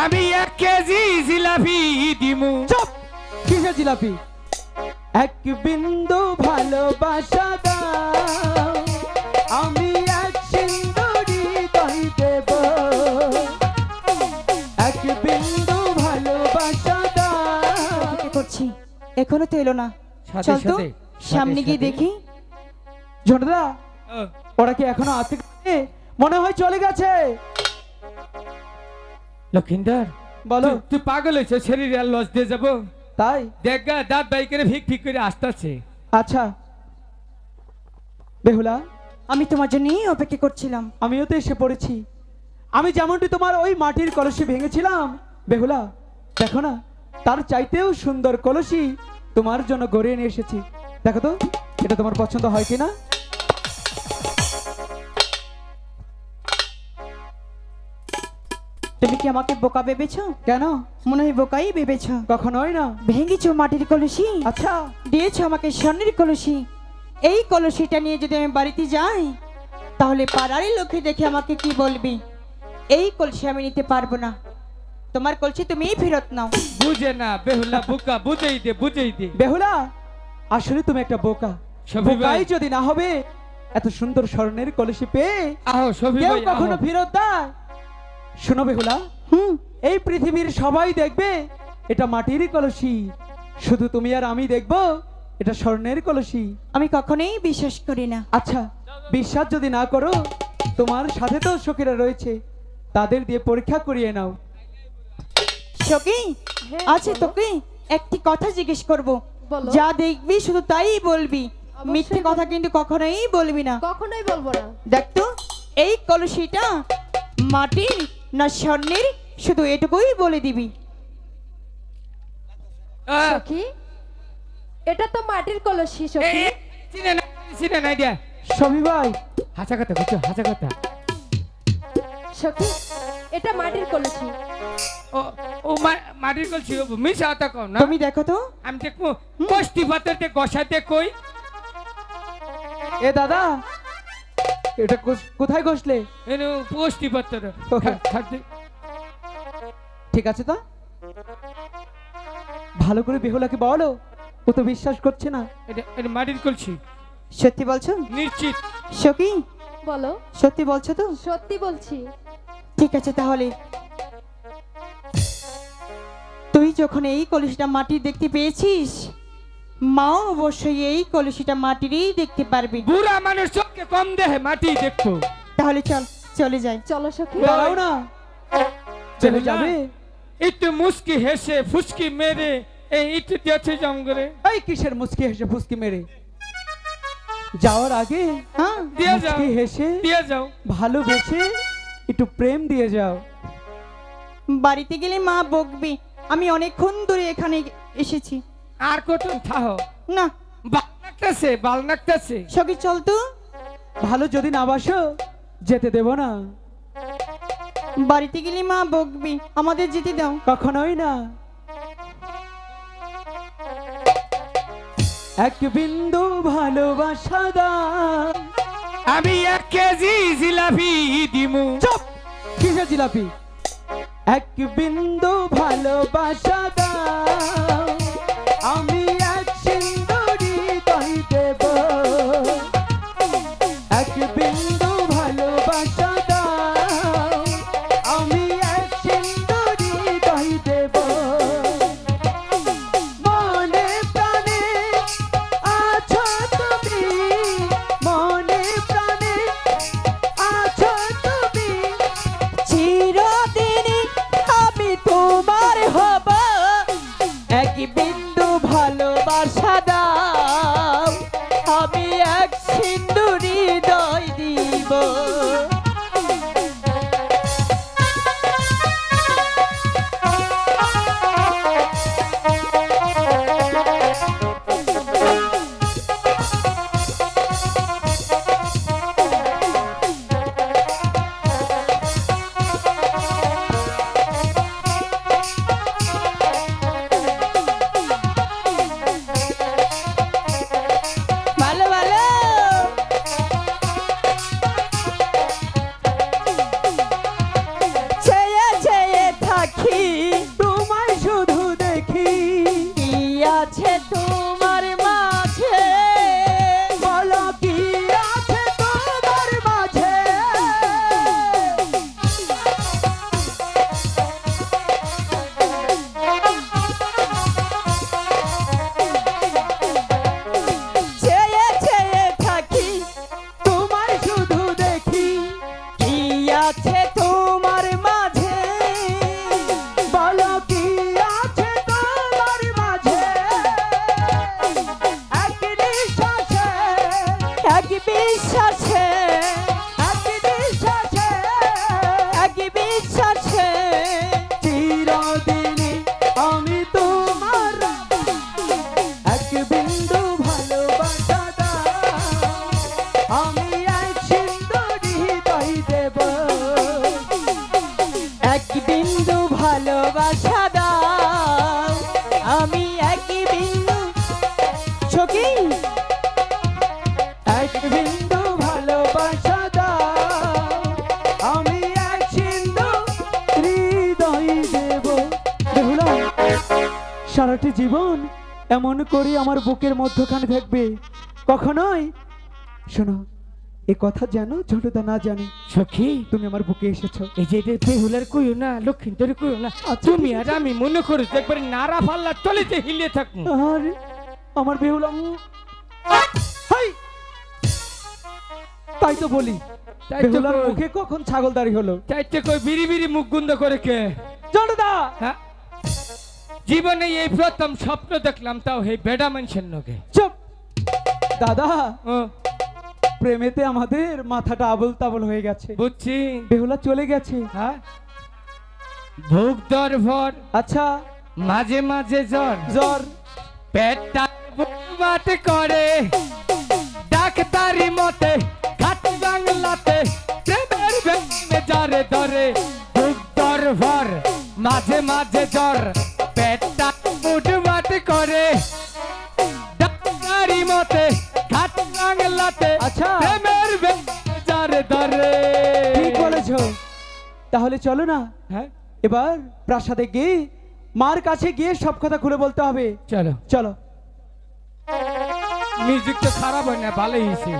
আমি এক কেজি জিলাপি দিমু। চুপ! কিসের জিলাপি? এক বিন্দু ভালোবাসা দাও। আমি এক সিন্দুরি দই দেব। এক বিন্দু ভালোবাসা দাও। করছি? এখনও তো এলো না। চল তো সামনে গিয়ে দেখি। ঝন্ডদা ওরা কি এখনও আছে মনে হয় চলে গেছে। লক্ষিন্দর বলো। তুই- পাগল হয়েছে শরীর আর লস দিয়ে যাব। তাই? দেখ গা দাঁত বাই করে ভিক ভিক করে আসতেছে। আচ্ছা। বেহুলা? আমি তোমার জন্যই অপেক্ষা করছিলাম। আমিও তো এসে পড়েছি। আমি যেমনটি তোমার ওই মাটির কলসি ভেঙেছিলাম। বেহুলা দেখো না তার চাইতেও সুন্দর কলসি তোমার জন্য গড়িয়ে নিয়ে এসেছি। দেখো তো এটা তোমার পছন্দ হয় কিনা? তুমি কি আমাকে বোকা ভেবেছো? কেন? মনে হয় বোকাই ভেবেছো। কখনোই না। ভেঙেছো মাটির কলসি। আচ্ছা দিয়েছ আমাকে স্বর্ণের কলসি। এই কলসিটা নিয়ে যদি আমি বাড়িতে যাই তাহলে পাড়ারই লোকে দেখে আমাকে কি বলবি? এই কলসি আমি নিতে পারব না। তোমার কলসি তুমিই ফেরত নাও। বুঝে না বেহুলা বুকা বুঝেই দে বুঝেই দে। বেহুলা আসলে তুমি একটা বোকা। সবি ভাই। বোকাই যদি না হবে এত সুন্দর স্বর্ণের কলসি পেয়ে আহো কেউ ভাই কখনো ফেরত দেয় শোনো বেহুলা হুম। এই পৃথিবীর সবাই দেখবে এটা মাটির কলসি। শুধু তুমি আর আমি দেখব এটা স্বর্ণের কলসি। আমি কখনোই বিশ্বাস করি না। আচ্ছা বিশ্বাস যদি না করো তোমার সাথে তো সখীরা রয়েছে। তাদের দিয়ে পরীক্ষা করিয়ে নাও। সখী আচ্ছা তোকে একটি কথা জিজ্ঞেস করব। যা দেখবি শুধু তাই বলবি। মিথ্যে কথা কিন্তু কখনোই বলবি না। কখনোই বলব না। দেখ তো এই কলসিটা মাটির না স্বর্ণের শুধু এটুকুই বলে দিবি। সখী এটা তো মাটির কলসি এ, সখী চিনে না চিনে নাই দিয়া সবি ভাই। হাসা কথা বুঝছ হাসা কথা। সখী এটা মাটির কলসি। ও ও মা- মাটির মিশা না। তুমি দেখো তো। আমি দেখব কষ্টি পাতাতে গসাতে কই। এ দাদা এটা কোথায় ঘষলে? কষ্টি পাতার. ঠিক আছে তো? ভালো করে বেহুলাকে বলো। ও তো বিশ্বাস করছে না। এটা এটা মাটির কলছি সত্যি বলছো? নিশ্চিত। সখী? বলো। সত্যি বলছো তো? সত্যি বলছি। ঠিক আছে তাহলে। তুই যখন এই কলসিটা মাটি দেখতে পেয়েছিস মাও অবশ্যই এই কলসিটা মাটিরই দেখতে পারবি। বুড়া মানুষ চোখকে কম দেহে মাটি দেখব। তাহলে চল চলে যাই। চলো সখী। দাঁড়াও না। চলে যাবে? একটু মুস্কি হেসে ফুসকি মেরে এই একটু দিয়েছে জম করে এই কিসের মুচকি হেসে ফুসকি মেরে? যাওয়ার আগে হ্যাঁ? দিয়ে যাও। হেসে দিয়ে যাও। ভালোবেসে একটু প্রেম দিয়ে যাও। বাড়িতে গেলে মা বকবে। আমি অনেকক্ষণ ধরে এখানে এসেছি। আর কত থাহ? না। বাল নাকতেছে বাল নাকতেছে। সখী চল তো। ভালো যদি না বাসো যেতে দেব না। বাড়িতে গেলে মা বকবে আমাদের যেতে দাও। কখনোই না। এক বিন্দু ভালোবাসা দাও আমি এক কেজি জিলাপি দিমু। চুপ! কিসের জিলাপি? এক বিন্দু ভালোবাসা দাও uh, 10 ভালোবাসা দাও আমি একই বিন্দু, সখী। এক বিন্দু ভালোবাসা দাও, আমি এক সিন্ধু হৃদয় দেব। সারাটি জীবন এমন করে আমার বুকের মধ্যখানে থাকবে। কখনোই, শোনো। এ কথা জানো ছোটদা না জানে। সখী তুমি আমার বুকে এসেছ। এই যে এটা বেহুলার কইও না লক্ষ্মীন্তরে কইও না আচ্ছা, তুমি আর আমি মনে করি একবার নাড়া ফাল্লা তলিতে হিলিয়ে থাকুন আর আমার বেহুলা হাই! তাই তো বলি তাই তো বেহুলার কই। মুখে কখন ছাগলদারি হলো? চাইতে কই বিড়ি বিড়ি মুখ গুন্দ করে কে? জনদা হ্যাঁ। জীবনে এই প্রথম স্বপ্ন দেখলাম তাও হে বেডা মানুষের নগে। চুপ! দাদা প্রেমেতে আমাদের মাথাটা আবল তাবল হয়ে গেছে। বুঝছি। বেহুলা চলে গেছে। হ্যাঁ? ভোগ দর ভর আচ্ছা। মাঝে মাঝে জ্বর। জ্বর। পেটটা বাট করে ডাক্তারি মতে ঘাট বাংলাতে প্রেমের বেমে জরে ধরে। ভোগ দর ভর মাঝে মাঝে জ্বর পেটটা বাট করে। বাংলাতে আচ্ছা। প্রেমের বেজারে জরে ধরে ঠিক বলেছ। তাহলে চলো না। হ্যাঁ। এবার প্রাসাদে গিয়ে মার কাছে গিয়ে সব কথা খুলে বলতে হবে। চলো। চলো। মিউজিক তো খারাপ হয় না ভালোই হয়েছে।